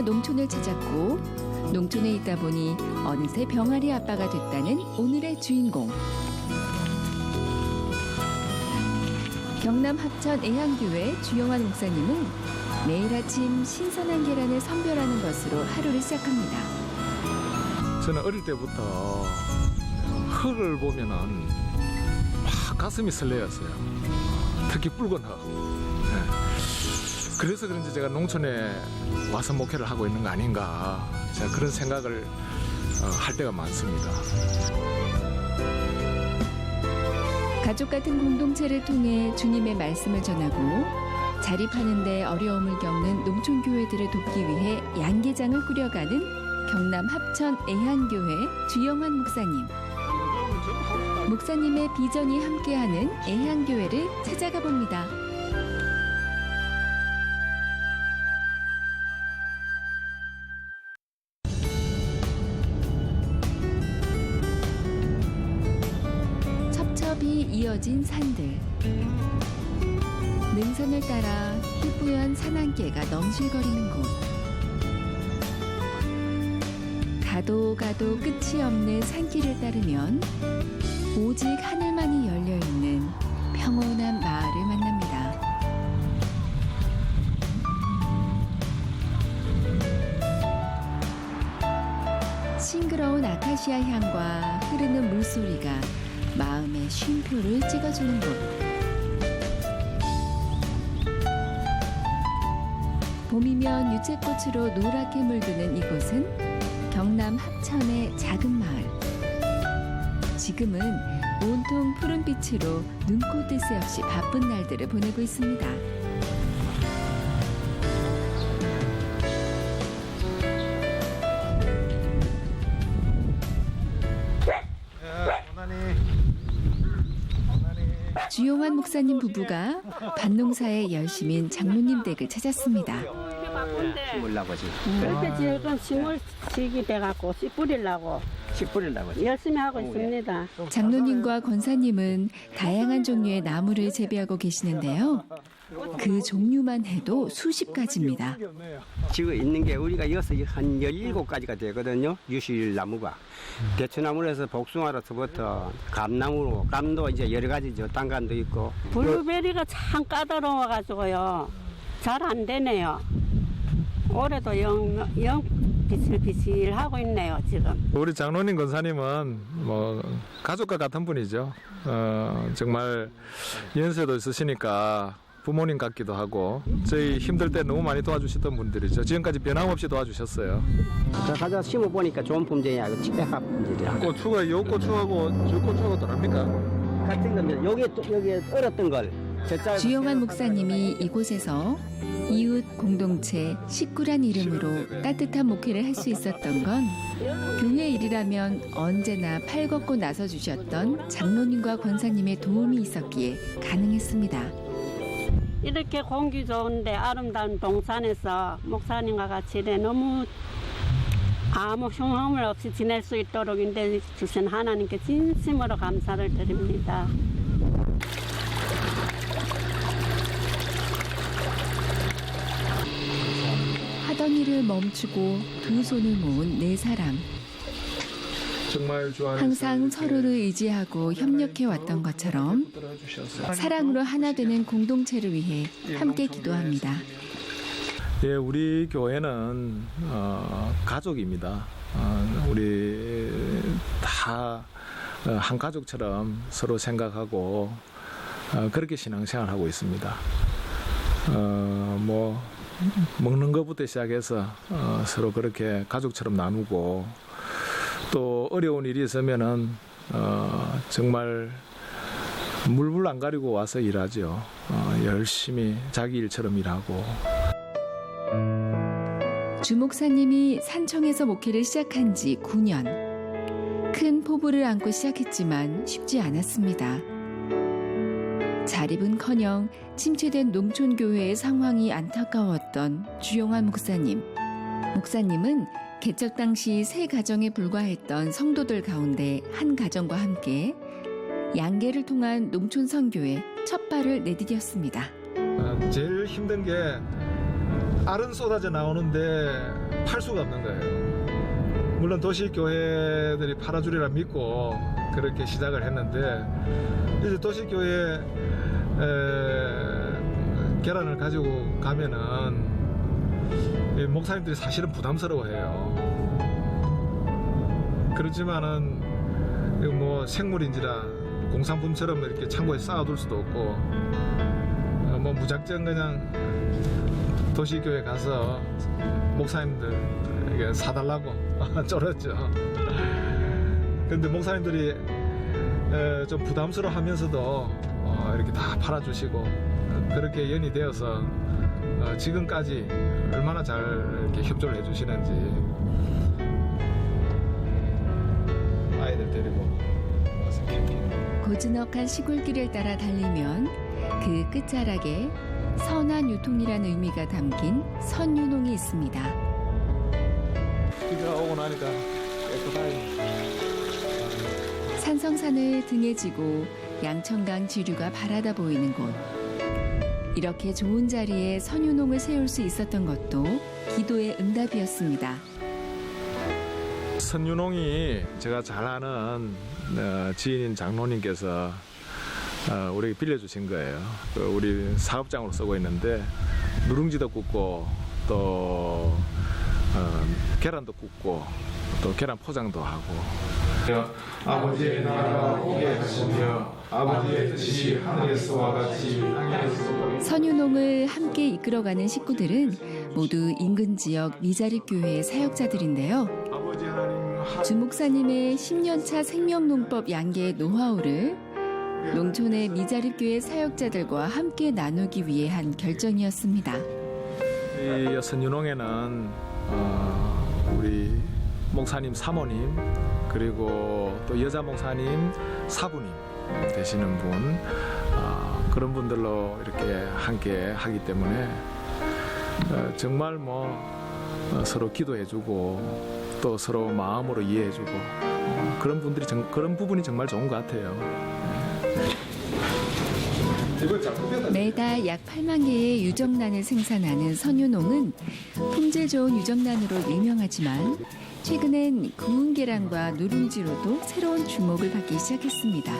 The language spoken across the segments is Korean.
농촌을 찾았고 농촌에 있다 보니 어느새 병아리 아빠가 됐다는 오늘의 주인공. 경남 합천 애향교회 주영환 목사님은 매일 아침 신선한 계란을 선별하는 것으로 하루를 시작합니다. 저는 어릴 때부터 흙을 보면은 막 가슴이 설레었어요. 특히 붉은 흙. 예. 그래서 그런지 제가 농촌에 와서 목회를 하고 있는 거 아닌가. 제가 그런 생각을 어, 할 때가 많습니다. 가족 같은 공동체를 통해 주님의 말씀을 전하고 자립하는데 어려움을 겪는 농촌 교회들을 돕기 위해 양계장을 꾸려가는 경남 합천 애한교회 주영환 목사님. 목사님의 비전이 함께하는 애한교회를 찾아가 봅니다. 희뿌연 산안개가 넘실거리는 곳. 가도 가도 끝이 없는 산길을 따르면 오직 하늘만이 열려 있는 평온한 마을을 만납니다. 싱그러운 아카시아 향과 흐르는 물소리가 마음의 쉼표를 찍어주는 곳. 봄이면 유채꽃으로 노랗게 물드는 이곳은 경남 합천의 작은 마을. 지금은 온통 푸른빛으로 눈코 뜰 새 없이 바쁜 날들을 보내고 있습니다. 주용환 목사님 부부가 밭농사에 열심인 장로님 댁을 찾았습니다. 바쁜데 심으려고 지금 이렇게 지금 식물 시기 돼갖고 씨 뿌리려고. 씨 뿌리려고 열심히 하고 있습니다. 장로님과 권사님은 다양한 종류의 나무를 재배하고 계시는데요. 그 종류만 해도 수십 가지입니다. 지금 있는 게 우리가 여기서 한 17가지가 되거든요. 유실 나무가. 대추나무에서 복숭아로서부터 감나무로 감도 이제 여러 가지죠. 땅감도 있고. 블루베리가 참 까다로워가지고요. 잘 안 되네요. 올해도 영, 영 비실비실 하고 있네요, 지금. 우리 장로님 권사님은 뭐 가족과 같은 분이죠. 어, 정말 연세도 있으시니까 부모님 같기도 하고 저희 힘들 때 너무 많이 도와주셨던 분들이죠. 지금까지 변함없이 도와주셨어요. 저 가서 심어 보니까 좋은 품종이야 이거 집백합 품질이야 고추가 요 고추하고 저 고추하고 다릅니까? 같은 겁니다 여기 또- 여기 얼었던 걸 주영환 목사님이 이곳에서 이웃 공동체 식구란 이름으로 따뜻한 목회를 할 수 있었던 건 교회 일이라면 언제나 팔 걷고 나서 주셨던 장로님과 권사님의 도움이 있었기에 가능했습니다. 이렇게 공기 좋은데 아름다운 동산에서 목사님과 같이 너무 아무 흉함을 없이 지낼 수 있도록 인대 주신 하나님께 진심으로 감사를 드립니다. 하던 일을 멈추고 두 손을 모은 네 사람. 항상 서로를 의지하고 협력해 왔던 것처럼 사랑으로 하나 되는 공동체를 위해 함께 기도합니다. 예, 우리 교회는 어, 가족입니다. 어, 우리 다 어, 한 가족처럼 서로 생각하고 어, 그렇게 신앙생활 하고 있습니다. 어, 뭐 먹는 것부터 시작해서 어, 서로 그렇게 가족처럼 나누고 또 어려운 일이 있으면은 어, 정말 물불 안 가리고 와서 일하죠. 어, 열심히 자기 일처럼 일하고 주 목사님이 산청에서 목회를 시작한 지 9년. 큰 포부를 안고 시작했지만 쉽지 않았습니다. 자립은커녕 침체된 농촌 교회의 상황이 안타까웠던 주용환 목사님. 목사님은 개척 당시 세 가정에 불과했던 성도들 가운데 한 가정과 함께 양계를 통한 농촌 선교에 첫 발을 내디뎠습니다. 어, 제일 힘든 게 알은 쏟아져 나오는데 팔 수가 없는 거예요. 물론 도시 교회들이 팔아주리라 믿고 그렇게 시작을 했는데 이제 도시 교회 에, 계란을 가지고 가면은 이 목사님들이 사실은 부담스러워해요. 그렇지만은 뭐 생물인지라 공산품처럼 이렇게 창고에 쌓아둘 수도 없고 어, 뭐 무작정 그냥 도시교회 가서 목사님들에게 사달라고 쫄았죠. 근데 목사님들이 에, 좀 부담스러워 하면서도 어, 이렇게 다 팔아주시고 어, 그렇게 연이 되어서 어, 지금까지 얼마나 잘 이렇게 협조를 해주시는지 아이들 데리고 고즈넉한 시골길을 따라 달리면 그 끝자락에 선한 유통이라는 의미가 담긴 선유농이 있습니다. 비가 오고 나니까 깨끗하게 산성산을 등에 지고 양천강 지류가 바라다 보이는 곳. 이렇게 좋은 자리에 선유농을 세울 수 있었던 것도 기도의 응답이었습니다. 선유농이 제가 잘 아는 어, 지인인 장로님께서 어, 우리에게 빌려주신 거예요. 그 우리 사업장으로 쓰고 있는데 누룽지도 굽고 또 어, 계란도 굽고 또 계란 포장도 하고 아버지의 나라가 오게 하시며 아버지의 뜻이 하늘에서와 같이 땅에서 선유농을 함께 이끌어가는 식구들은 모두 인근 지역 미자립 교회의 사역자들인데요. 아버지 하나님 주 목사님의 10년차 생명농법 양계의 노하우를 농촌의 미자립 교회 사역자들과 함께 나누기 위해 한 결정이었습니다. 이 선유농에는 어, 우리 목사님 사모님 그리고 또 여자 목사님 사부님 되시는 분 어, 그런 분들로 이렇게 함께 하기 때문에 어, 정말 뭐 어, 서로 기도해주고 또 서로 마음으로 이해해주고 어, 그런 분들이 정- 그런 부분이 정말 좋은 것 같아요. 매달 약 8만 개의 유정란을 생산하는 선유농은 품질 좋은 유정란으로 유명하지만 최근엔 구운 계란과 누룽지로도 새로운 주목을 받기 시작했습니다.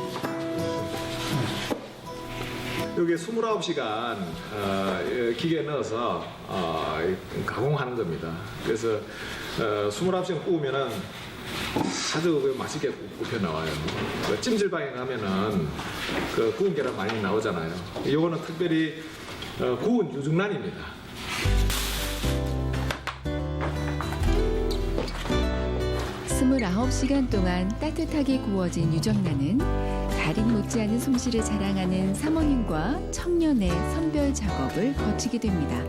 여기 29시간 어, 기계에 넣어서 어, 가공하는 겁니다. 그래서 어, 29시간 구우면은 아주 그 맛있게 구- 굽혀 나와요. 그 찜질방에 가면은 그 구운 계란 많이 나오잖아요. 이거는 특별히 어, 구운 유중란입니다. 스물아홉 시간 동안 따뜻하게 구워진 유정란은 달인 못지않은 솜씨를 자랑하는 사모님과 청년의 선별 작업을 거치게 됩니다.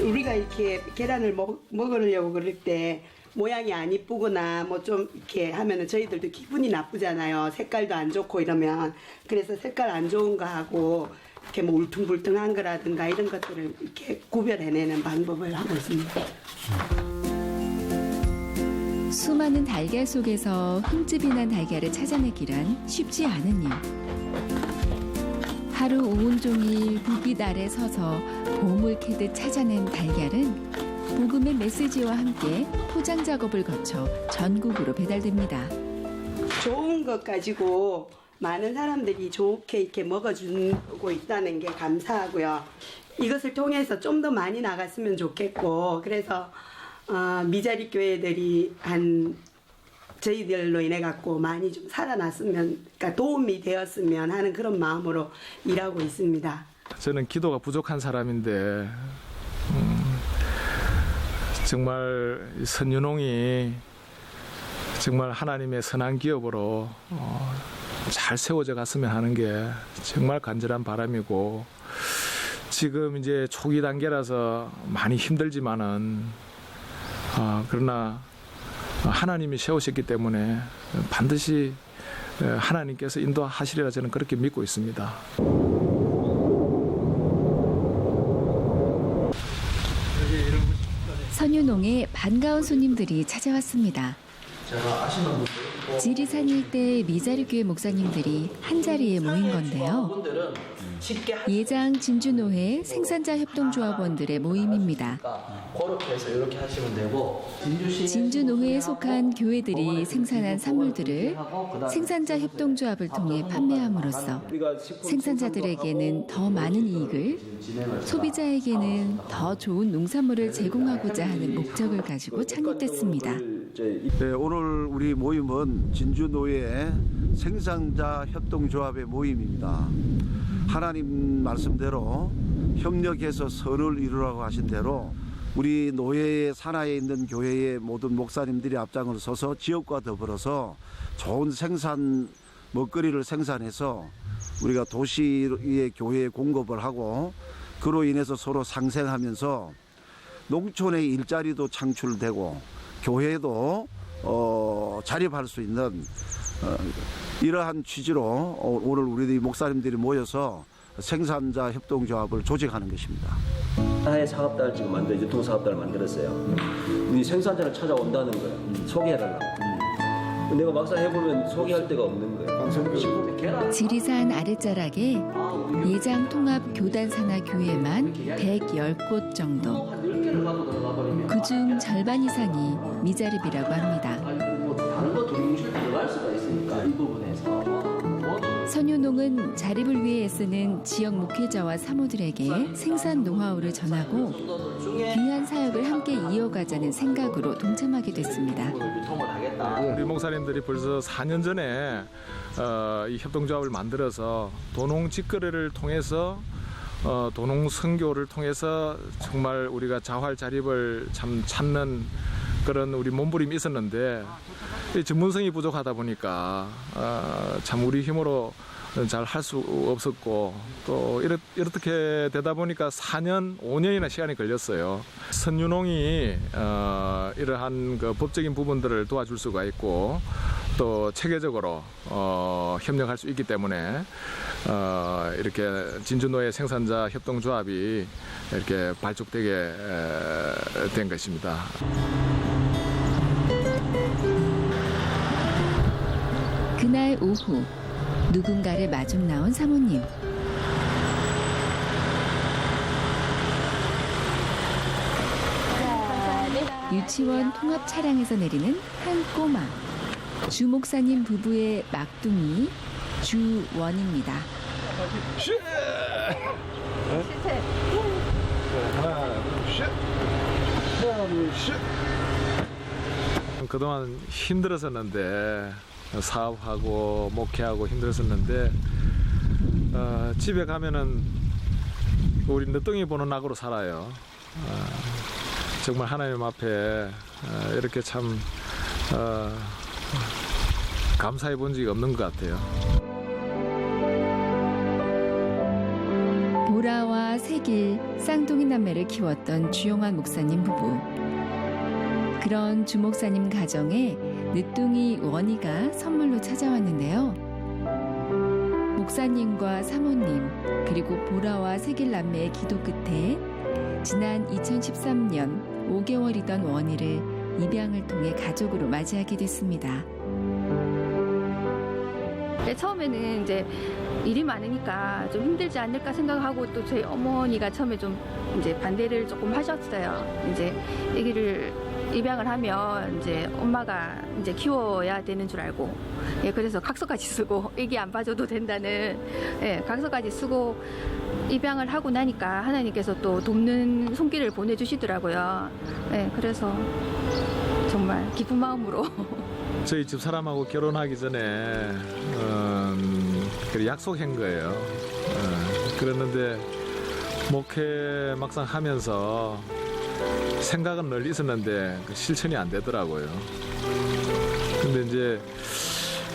우리가 이렇게 계란을 먹, 먹으려고 그럴 때 모양이 안 이쁘거나 뭐 좀 이렇게 하면은 저희들도 기분이 나쁘잖아요. 색깔도 안 좋고 이러면 그래서 색깔 안 좋은 거 하고 이렇게 뭐 울퉁불퉁한 거라든가 이런 것들을 이렇게 구별해내는 방법을 하고 있습니다. 수많은 달걀 속에서 흠집이 난 달걀을 찾아내기란 쉽지 않은 일. 하루 온종일 불빛 아래 서서 보물 캐듯 찾아낸 달걀은 복음의 메시지와 함께 포장 작업을 거쳐 전국으로 배달됩니다. 좋은 것 가지고 많은 사람들이 좋게 이렇게 먹어주고 있다는 게 감사하고요. 이것을 통해서 좀 더 많이 나갔으면 좋겠고 그래서 어, 미자리 교회들이 한 저희들로 인해 갖고 많이 좀 살아났으면 그러니까 도움이 되었으면 하는 그런 마음으로 일하고 있습니다. 저는 기도가 부족한 사람인데 음, 정말 이 선유농이 정말 하나님의 선한 기업으로 어, 잘 세워져 갔으면 하는 게 정말 간절한 바람이고 지금 이제 초기 단계라서 많이 힘들지만은 아, 그러나 하나님이 세우셨기 때문에 반드시 하나님께서 인도하시리라 저는 그렇게 믿고 있습니다. 선유농에 반가운 손님들이 찾아왔습니다. 제가 아시는 분들 또 지리산 일대 미자리교회 목사님들이 한 자리에 모인 건데요. 예장 진주노회 생산자 협동조합원들의 모임입니다. 진주노회에 속한 교회들이 생산한 산물들을 생산자 협동조합을 통해 판매함으로써 생산자들에게는 더 많은 이익을, 소비자에게는 더 좋은 농산물을 제공하고자 하는 목적을 가지고 창립됐습니다. 네, 오늘 우리 모임은 진주 노예 생산자 협동조합의 모임입니다. 하나님 말씀대로 협력해서 선을 이루라고 하신 대로 우리 노예의 산하에 있는 교회의 모든 목사님들이 앞장을 서서 지역과 더불어서 좋은 생산 먹거리를 생산해서 우리가 도시의 교회에 공급을 하고 그로 인해서 서로 상생하면서 농촌의 일자리도 창출되고 교회도 어, 자립할 수 있는 어, 이러한 취지로 어, 오늘 우리 목사님들이 모여서 생산자 협동조합을 조직하는 것입니다. 하나의 사업단을 지금 만들어 유통 사업단을 만들었어요. 우리 생산자를 찾아온다는 거예요. 소개해달라고. 내가 막상 해보면 소개할 데가 없는 거예요. 지리산 아랫자락에 예장 통합 교단 산하 교회만 110곳 정도. 한 10개를 갖고 들어가 버리면 그중 절반 이상이 미자립이라고 합니다. 아니 뭐 다른 거 두루뭉실 들어갈 수가 있으니까 이 부분에서 모두 선유농은 자립을 위해 애쓰는 지역 목회자와 사모들에게 생산 노하우를 전하고 귀한 사역을 함께 이어가자는 생각으로 동참하게 됐습니다. 유통을 하겠다. 우리 목사님들이 벌써 4년 전에 어, 이 협동조합을 만들어서 도농 직거래를 통해서 어, 도농 선교를 통해서 정말 우리가 자활 자립을 참 찾는 그런 우리 몸부림이 있었는데 이 전문성이 부족하다 보니까 어, 참 우리 힘으로 잘 할 수 없었고 또 이렇, 이렇게 되다 보니까 4년, 5년이나 시간이 걸렸어요. 선유농이 어, 이러한 그 법적인 부분들을 도와줄 수가 있고 또 체계적으로 어, 협력할 수 있기 때문에 어, 이렇게 진주노예 생산자 협동조합이 이렇게 발족되게 에, 된 것입니다. 그날 오후 누군가를 마중 나온 사모님. 유치원 통합 차량에서 내리는 한 꼬마. 주 목사님 부부의 막둥이 주원입니다. 그동안 힘들었었는데 사업하고 목회하고 힘들었었는데 어, 집에 가면은 우리 늦둥이 보는 낙으로 살아요. 어, 정말 하나님 앞에 어, 이렇게 참 어, 감사해 본 적이 없는 것 같아요. 보라와 세길, 쌍둥이 남매를 키웠던 주용환 목사님 부부. 그런 주 목사님 가정에 늦둥이 원희가 선물로 찾아왔는데요. 목사님과 사모님, 그리고 보라와 세길 남매의 기도 끝에 지난 2013년 5개월이던 원희를 입양을 통해 가족으로 맞이하게 됐습니다. 네, 처음에는 이제 일이 많으니까 좀 힘들지 않을까 생각하고 또 저희 어머니가 처음에 좀 이제 반대를 조금 하셨어요. 이제 아기를 입양을 하면 이제 엄마가 이제 키워야 되는 줄 알고 예 그래서 각서까지 쓰고 아기 안 봐줘도 된다는 예 각서까지 쓰고 입양을 하고 나니까 하나님께서 또 돕는 손길을 보내주시더라고요. 예 그래서 정말 기쁜 마음으로 저희 집 사람하고 결혼하기 전에 음, 그 약속한 거예요. 어, 그랬는데 목회 막상 하면서 생각은 늘 있었는데 그 실천이 안 되더라고요. 근데 이제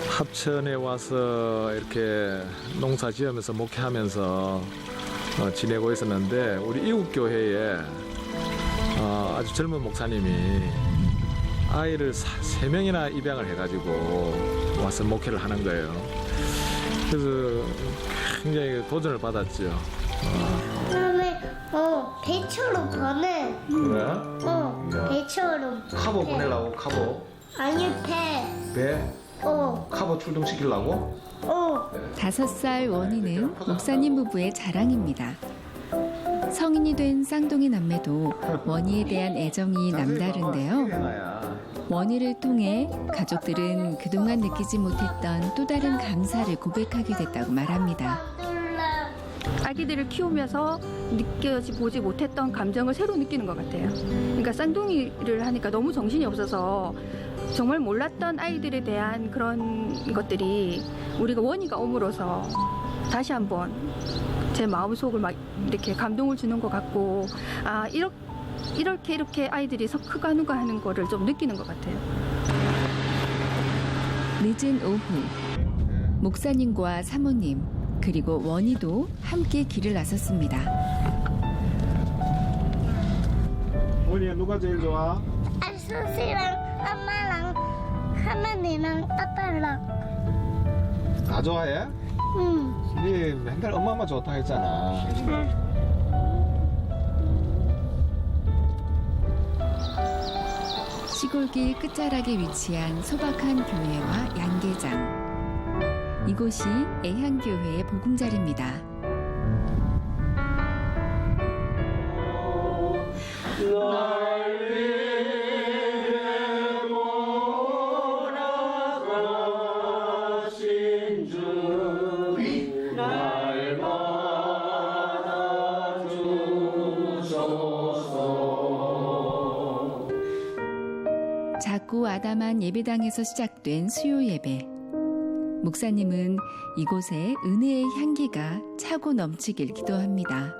합천에 와서 이렇게 농사 지으면서 목회하면서 어, 지내고 있었는데 우리 이국 교회에 어, 아주 젊은 목사님이 아이를 사- 세 명이나 입양을 해가지고 와서 목회를 하는 거예요. 그래서 굉장히 도전을 받았죠. 그다음에 어 배처럼 보내 그래? 어 배처럼 카보 보내려고 카보. 아니 배. 배 어. 카보 출동시키려고? 어. 다섯 살 원희는 목사님 부부의 자랑입니다. 성인이 된 쌍둥이 남매도 원희에 대한 애정이 남다른데요. 원희를 통해 가족들은 그동안 느끼지 못했던 또 다른 감사를 고백하게 됐다고 말합니다. 아기들을 키우면서 느껴지 보지 못했던 감정을 새로 느끼는 것 같아요. 그러니까 쌍둥이를 하니까 너무 정신이 없어서 정말 몰랐던 아이들에 대한 그런 것들이 우리가 원이가 옴으로써 다시 한번 제 마음속을 막 이렇게 감동을 주는 것 같고 아 이렇게 이렇게 이렇게 아이들이 서 크가누가 하는 거를 좀 느끼는 것 같아요. 늦은 오후 목사님과 사모님 그리고 원희도 함께 길을 나섰습니다. 원희야 누가 제일 좋아? 아저씨랑 엄마랑 할머니랑 아빠랑. 다 좋아해? 응. 네 맨날 엄마만 좋다 했잖아. 시골길 끝자락에 위치한 소박한 교회와 양계장. 이곳이 애향교회의 보금자리입니다. 아담한 예배당에서 시작된 수요 예배. 목사님은 이곳에 은혜의 향기가 차고 넘치길 기도합니다.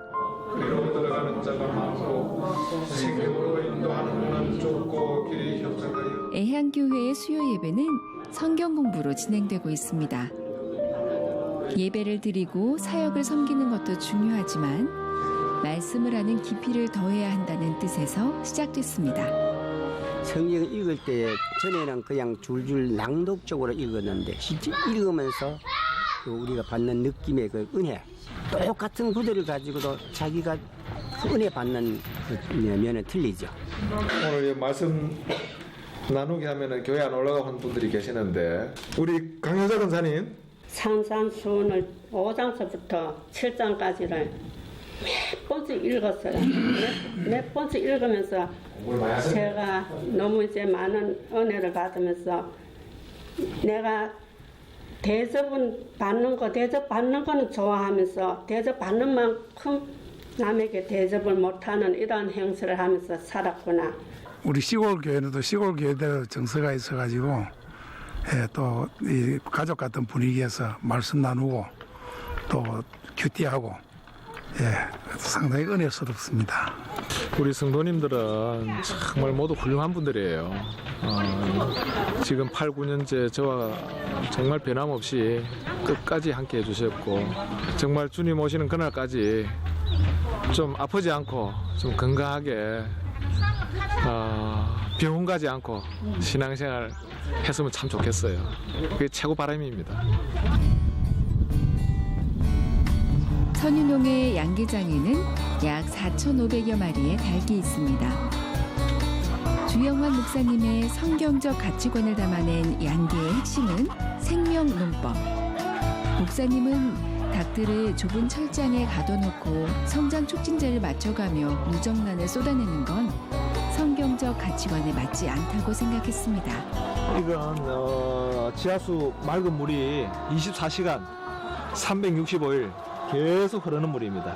그리로 들어가는 자가 많고 생명으로 인도하는 문은 좁고 길이 협착하여 애향교회의 수요 예배는 성경 공부로 진행되고 있습니다. 예배를 드리고 사역을 섬기는 것도 중요하지만 말씀을 하는 깊이를 더해야 한다는 뜻에서 시작됐습니다. 성경 읽을 때 전에는 그냥 줄줄 낭독적으로 읽었는데 실제 읽으면서 그 우리가 받는 느낌의 그 은혜 똑같은 구절을 가지고도 자기가 은혜 받는 그 면은 틀리죠. 오늘 이 말씀 나누게 하면은 교회 안 올라가는 분들이 계시는데 우리 강효자 권사님 산산수훈을 5장서부터 7장까지를 몇 번씩 읽었어요. 몇, 몇 번씩 읽으면서 제가 너무 이제 많은 은혜를 받으면서 내가 대접은 받는 거, 대접 받는 거는 좋아하면서 대접 받는 만큼 남에게 대접을 못하는 이러한 행세를 하면서 살았구나. 우리 시골 교회는 또 시골 교회대로 정서가 있어가지고 예, 또이 가족 같은 분위기에서 말씀 나누고 또 큐티하고 예, 상당히 은혜스럽습니다. 우리 성도님들은 정말 모두 훌륭한 분들이에요. 어, 지금 8, 9년째 저와 정말 변함없이 끝까지 함께 해주셨고 정말 주님 오시는 그날까지 좀 아프지 않고 좀 건강하게 어, 병원 가지 않고 신앙생활 했으면 참 좋겠어요. 그게 최고 바람입니다. 선윤홍의 양계장에는 약 4,500여 마리의 닭이 있습니다. 주영환 목사님의 성경적 가치관을 담아낸 양계의 핵심은 생명농법. 목사님은 닭들을 좁은 철장에 가둬놓고 성장 촉진제를 맞춰가며 무정란을 쏟아내는 건 성경적 가치관에 맞지 않다고 생각했습니다. 이건 어, 지하수 맑은 물이 24시간 365일 계속 흐르는 물입니다.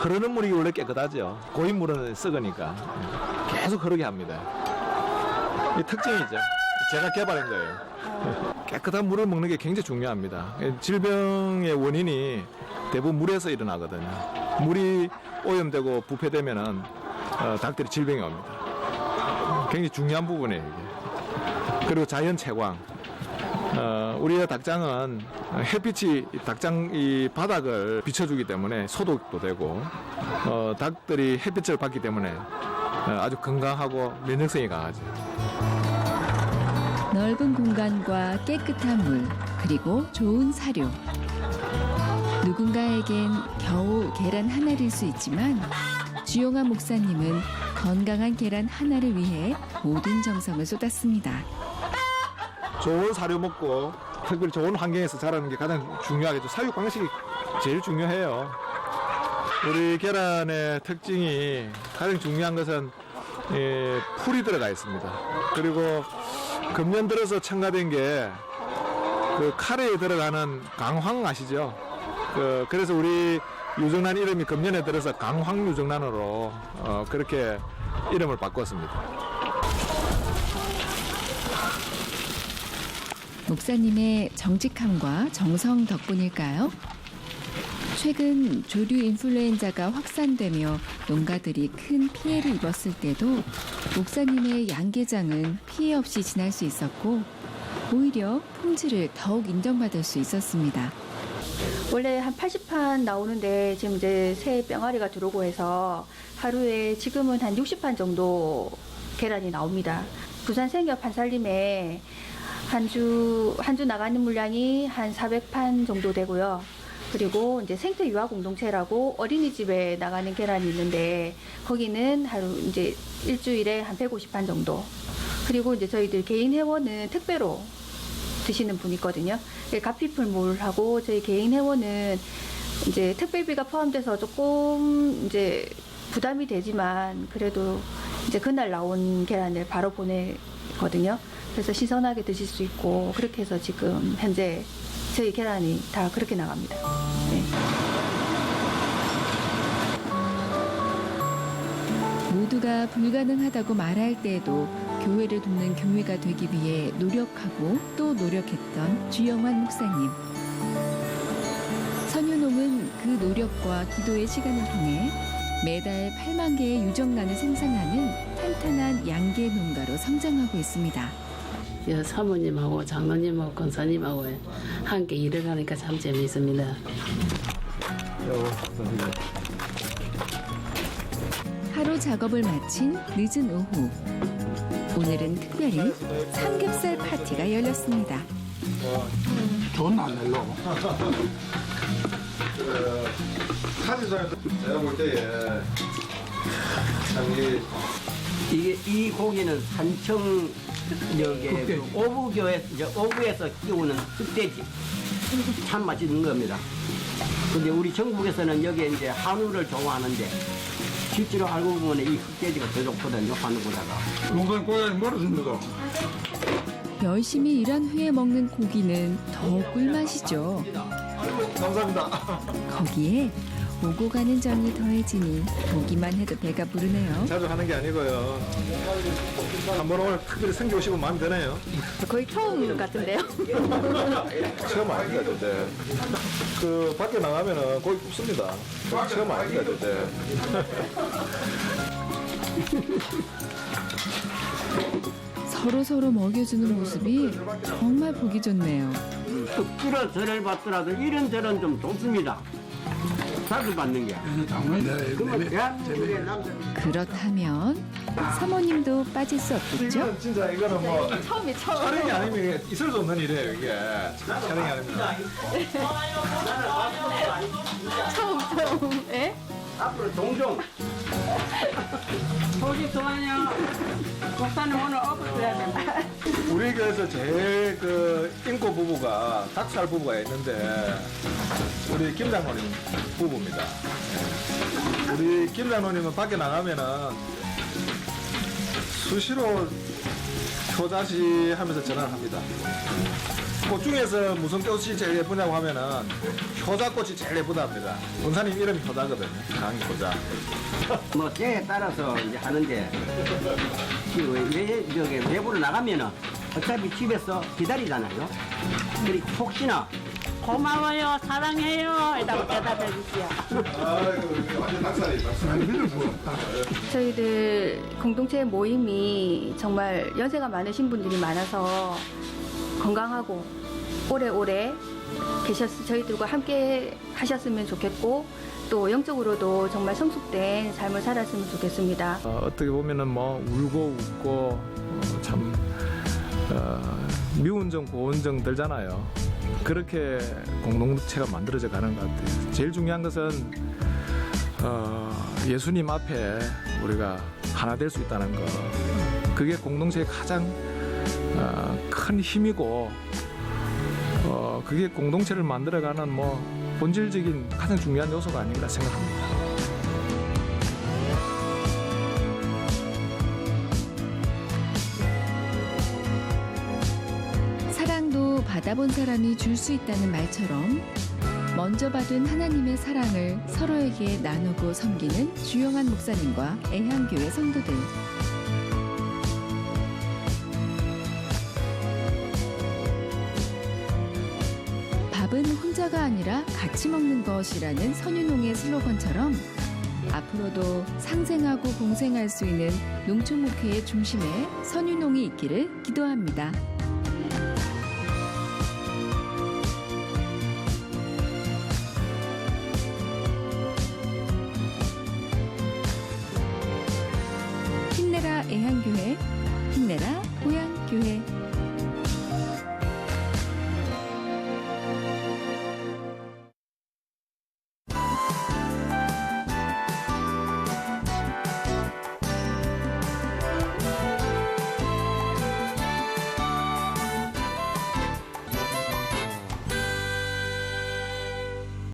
흐르는 물이 원래 깨끗하죠. 고인 물은 썩으니까 계속 흐르게 합니다. 이 특징이죠. 제가 개발한 거예요. 깨끗한 물을 먹는 게 굉장히 중요합니다. 질병의 원인이 대부분 물에서 일어나거든요. 물이 오염되고 부패되면은 어, 닭들이 질병이 옵니다. 굉장히 중요한 부분이에요. 이게. 그리고 자연 채광. 어, 우리의 닭장은 햇빛이 이 닭장 이 바닥을 비춰주기 때문에 소독도 되고 어, 닭들이 햇빛을 받기 때문에 어, 아주 건강하고 면역성이 강하죠. 넓은 공간과 깨끗한 물, 그리고 좋은 사료. 누군가에겐 겨우 계란 하나일 수 있지만 주용한 목사님은 건강한 계란 하나를 위해 모든 정성을 쏟았습니다. 좋은 사료 먹고 특별히 좋은 환경에서 자라는 게 가장 중요하겠죠. 사육 방식이 제일 중요해요. 우리 계란의 특징이 가장 중요한 것은 예, 풀이 들어가 있습니다. 그리고 금년 들어서 첨가된 게 그 카레에 들어가는 강황 아시죠? 그, 그래서 우리 유정란 이름이 금년에 들어서 강황 유정란으로 어, 그렇게 이름을 바꿨습니다. 목사님의 정직함과 정성 덕분일까요? 최근 조류 인플루엔자가 확산되며 농가들이 큰 피해를 입었을 때도 목사님의 양계장은 피해 없이 지날 수 있었고 오히려 품질을 더욱 인정받을 수 있었습니다. 원래 한 80판 나오는데 지금 이제 새 병아리가 들어오고 해서 하루에 지금은 한 60판 정도 계란이 나옵니다. 부산 생협 한살림에 한 주, 한 주 나가는 물량이 한 400판 정도 되고요. 그리고 이제 생태 유아 공동체라고 어린이집에 나가는 계란이 있는데 거기는 하루 이제 일주일에 한 150판 정도. 그리고 이제 저희들 개인 회원은 택배로 드시는 분이 있거든요. 가피풀물하고 저희 개인 회원은 이제 택배비가 포함돼서 조금 이제 부담이 되지만 그래도 이제 그날 나온 계란을 바로 보내거든요. 그래서 신선하게 드실 수 있고 그렇게 해서 지금 현재 저희 계란이 다 그렇게 나갑니다. 네. 모두가 불가능하다고 말할 때에도 교회를 돕는 교회가 되기 위해 노력하고 또 노력했던 주영환 목사님. 선유농은 그 노력과 기도의 시간을 통해 매달 8만 개의 유정란을 생산하는 탄탄한 양계 농가로 성장하고 있습니다. 여 사모님하고 장로님하고 권사님하고 함께 일을 하니까 참 재미있습니다. 하루 작업을 마친 늦은 오후. 오늘은 특별히 삼겹살 파티가 열렸습니다. 좋은 날로 사진상에서 제가 볼 때에 참이 이게 이 고기는 산청 여기 그 오부교에 이제 오부에서 키우는 흑돼지 참 맛있는 겁니다. 근데 우리 전국에서는 여기에 이제 한우를 좋아하는데 실제로 알고 보면 이 흑돼지가 더 좋거든요 한우보다가. 고양이 멀어진다 거 열심히 일한 후에 먹는 고기는 더 꿀맛이죠. 감사합니다. 거기에 오고 가는 정이 더해지니 보기만 해도 배가 부르네요. 자주 하는 게 아니고요. 한번 오늘 특별히 생겨 오시면 마음에 드네요. 거의 처음 같은데요. 처음 아닙니다, 근데. 그 밖에 나가면은 거의 굽습니다. 처음 아닙니다, 근데. 서로 서로 먹여주는 모습이 정말 보기 좋네요. 끓어 절을 받더라도 이런 절은 좀 좋습니다. 자주 받는 게. 그러면 대한민국의 남자들 그렇다면 사모님도 빠질 수 없겠죠? 이거는 진짜 이거는 뭐 처음이 처음. 촬영이 아니면 있을 수 없는 일이에요, 이게. 촬영이 아닙니다. 처음 처음. 예? 앞으로 종종 보기 좋아요. 목사님 오늘 업어줘야 된다. 우리 교회에서 제일 그 인고 부부가 닭살 부부가 있는데 우리 김 장로님 부부입니다. 예. 우리 김 장로님은 밖에 나가면은 수시로 효자씨 하면서 전화를 합니다. 꽃 중에서 무슨 꽃이 제일 예쁘냐고 하면은 효자꽃이 제일 예쁘다 합니다. 원사님 이름이 효자거든요. 강희 효자. 뭐 때에 따라서 이제 하는데 그 외, 저기 외부로 나가면은 어차피 집에서 기다리잖아요. 그리고 혹시나 고마워요. 사랑해요. 이라고 대답해 주세요. 저희들 공동체 모임이 정말 연세가 많으신 분들이 많아서 건강하고 오래오래 계셨 저희들과 함께 하셨으면 좋겠고 또 영적으로도 정말 성숙된 삶을 살았으면 좋겠습니다. 어, 어떻게 보면은 뭐 울고 웃고 어, 참 어, 미운 점 고운 점 들잖아요. 그렇게 공동체가 만들어져 가는 것 같아요. 제일 중요한 것은 어, 예수님 앞에 우리가 하나 될 수 있다는 거. 그게 공동체의 가장 어, 큰 힘이고 어, 그게 공동체를 만들어가는 뭐 본질적인 가장 중요한 요소가 아닌가 생각합니다. 사랑도 받아본 사람이 줄 수 있다는 말처럼 먼저 받은 하나님의 사랑을 서로에게 나누고 섬기는 주영한 목사님과 애향교회 성도들. 혼자가 아니라 같이 먹는 것이라는 선윤홍의 슬로건처럼 앞으로도 상생하고 공생할 수 있는 농촌 목회의 중심에 선윤홍이 있기를 기도합니다.